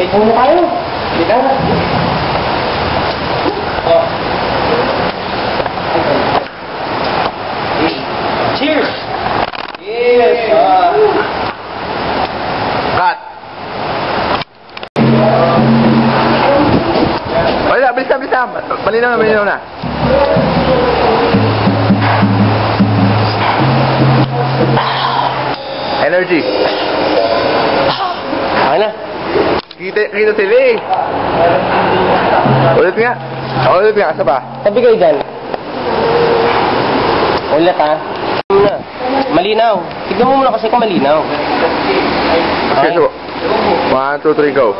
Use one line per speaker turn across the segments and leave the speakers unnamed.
Wait muna tayo. Wait lang. Oh. Cheers! Yes! ah.
Cut. Wala, bilis na, bilis na. Malinaw na, malinaw na. Energy.
Okay na.
Kita, kita sila eh. Ulit nga. Ulit nga, isa pa.
Sabi kayo dyan. Ulit ha. Malinaw. Tignan mo muna kasi kung malinaw.
Okay, so. One, two, three, go.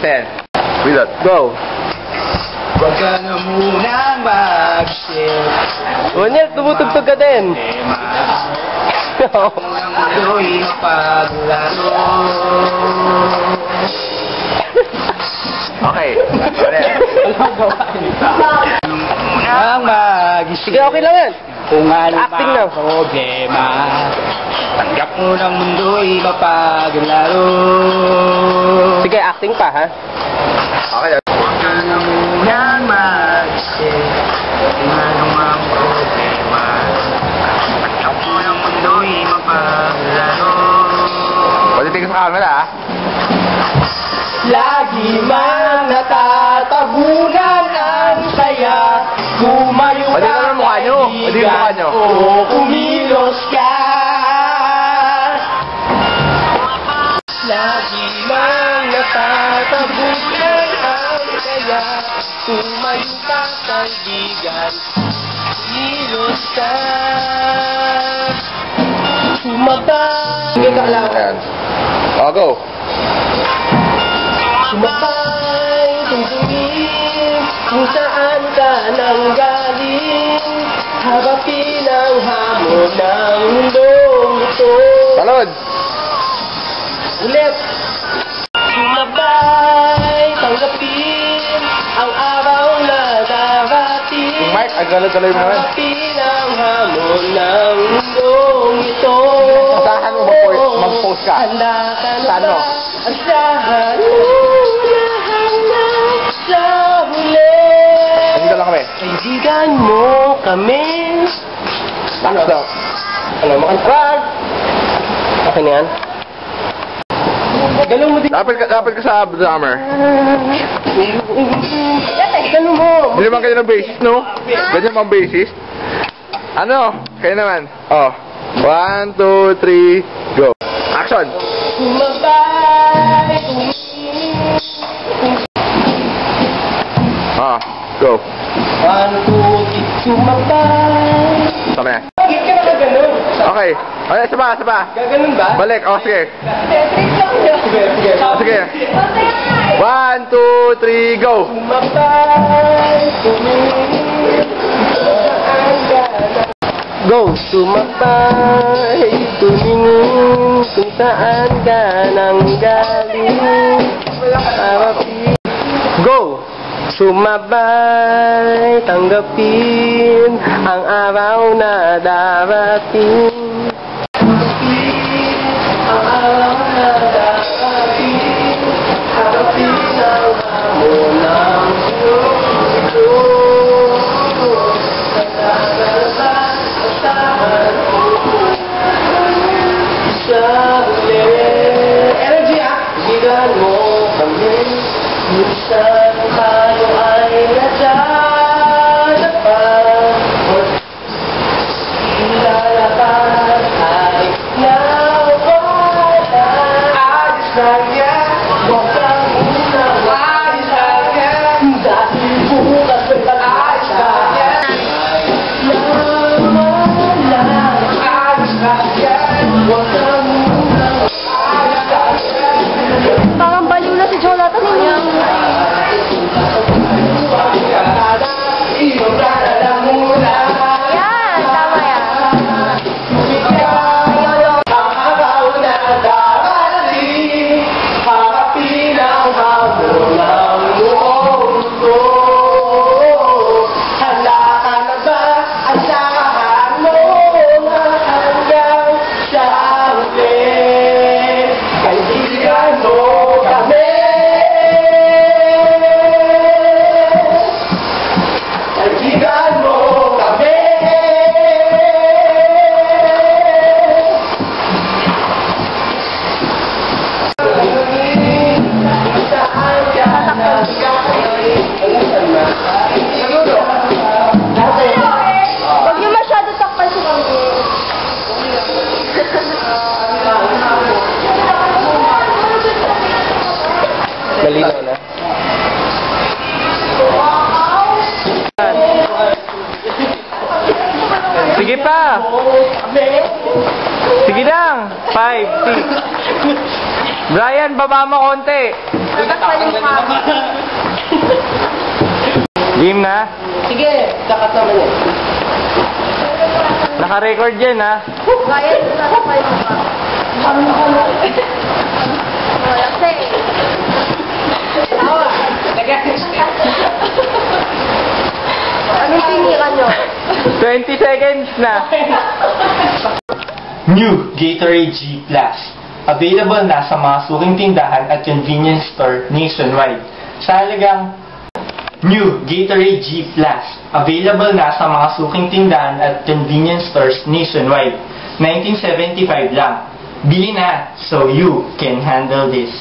10. Reload. Go.
Huwag ka na munang mag-shift.
Unyel, tumutugtog ka din.
Ang mudo'y mapaglaro.
Okay.
Ang mag-shift.
Sige, okay lang yan.
Kung ano
Acting
ba
na.
problema. Tanggap mo ng mundo'y mapaglaro
Sige, acting pa ha.
Okay.
Huwag ka na munang mag-isip Kung ano ang problema Tanggap mo ng mundo'y mapaglaro
Pagdating sa camera, ah.
Lagi man natatabunan ang saya Kumayo
Pwede ka nyo.
O kumilos Lagi man natatabunan ang saya Kumayo ka kaibigan Kumilos ka Sumabay Sige ka lang
Ayan. Oh, go.
Sumakay, tungtungin Kung saan ka nang galing Harapin ang hamon ng mundong ito
Salud.
Ulit Sumabay, tanggapin Ang araw na darating
Yung mic, ang galad-galay mo naman.
Harapin ang hamon ng mundong ito
Asahan mo mag-post- ka.
Handa ka na
Saan mo?
ba? Asahan mo na hanggang sa huli
Andito lang kami.
Kaibigan mo kami
Ano? So,
Ano, makantrag Okay na yan? Ganun mo din
dapat ka, dapat ka sa drummer.
Ganun mo
Hindi naman kayo ng bassist, no? Ganyan bang bassist? Ano? Kayo naman. Oh. One, two, three, go. Action! Ah, go.
One, two, three Sumabay
Tama na.
Bakit ka nakaganon?
Okay. Okay, isa pa, isa pa.
Gaganon ba?
Balik. Oh, sige.
Sige Sige.
One, two, three, go.
Go! Sumabay tumingin Kung saan ka nang galing Go! Sumabay tanggapin Ang araw na darating
Krishna Pa! Sige lang! Five, six. Brian, baba mo konti. Game na?
Sige, dapat naman yun.
Naka-record yan ha.
Bayad na sa kayo pa. Wala kasi.
Tawa. Nag-assist.
Anong tinira nyo?
20 seconds na.
New Gatorade G Plus. Available na sa mga suking tindahan at convenience store nationwide. Sa halagang New Gatorade G Plus. Available na sa mga suking tindahan at convenience stores nationwide. 1975 lang. Bili na so you can handle this.